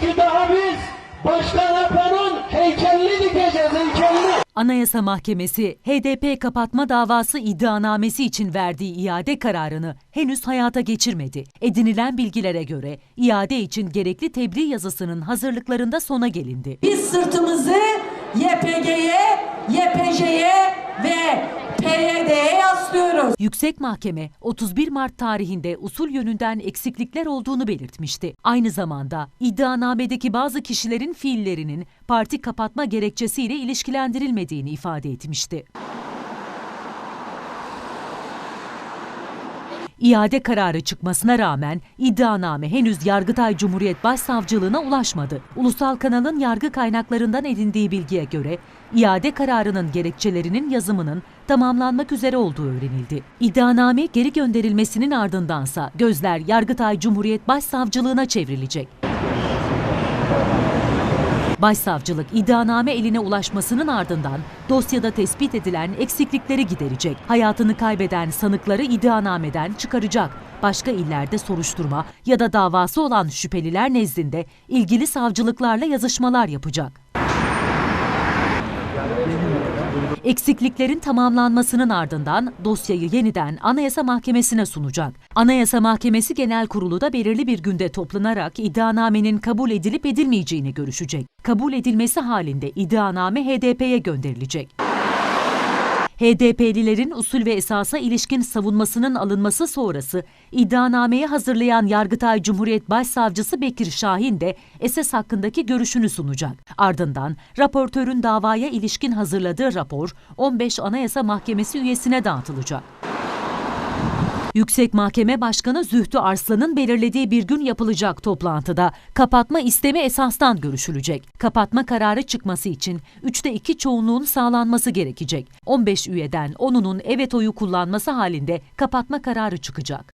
Ki daha biz Başkan Apo'nun heykelini dikeceğiz heykelini. Anayasa Mahkemesi HDP kapatma davası iddianamesi için verdiği iade kararını henüz hayata geçirmedi. Edinilen bilgilere göre iade için gerekli tebliğ yazısının hazırlıklarında sona gelindi. Biz sırtımızı YPG'ye, YPJ'ye ve PYD'ye yaslıyoruz. Yüksek Mahkeme 31 Mart tarihinde usul yönünden eksiklikler olduğunu belirtmişti. Aynı zamanda iddianamedeki bazı kişilerin fiillerinin parti kapatma gerekçesiyle ilişkilendirilmediğini ifade etmişti. İade kararı çıkmasına rağmen iddianame henüz Yargıtay Cumhuriyet Başsavcılığına ulaşmadı. Ulusal kanalın yargı kaynaklarından edindiği bilgiye göre iade kararının gerekçelerinin yazımının tamamlanmak üzere olduğu öğrenildi. İddianame geri gönderilmesinin ardındansa gözler Yargıtay Cumhuriyet Başsavcılığına çevrilecek. Başsavcılık iddianame eline ulaşmasının ardından dosyada tespit edilen eksiklikleri giderecek. Hayatını kaybeden sanıkları iddianameden çıkaracak. Başka illerde soruşturma ya da davası olan şüpheliler nezdinde ilgili savcılıklarla yazışmalar yapacak. Eksikliklerin tamamlanmasının ardından dosyayı yeniden Anayasa Mahkemesi'ne sunacak. Anayasa Mahkemesi Genel Kurulu da belirli bir günde toplanarak iddianamenin kabul edilip edilmeyeceğini görüşecek. Kabul edilmesi halinde iddianame HDP'ye gönderilecek. HDP'lilerin usul ve esasa ilişkin savunmasının alınması sonrası iddianameyi hazırlayan Yargıtay Cumhuriyet Başsavcısı Bekir Şahin de esas hakkındaki görüşünü sunacak. Ardından raportörün davaya ilişkin hazırladığı rapor 15 Anayasa Mahkemesi üyesine dağıtılacak. Yüksek Mahkeme Başkanı Zühtü Arslan'ın belirlediği bir gün yapılacak toplantıda kapatma istemi esastan görüşülecek. Kapatma kararı çıkması için 3'te 2 çoğunluğun sağlanması gerekecek. 15 üyeden 10'unun evet oyu kullanması halinde kapatma kararı çıkacak.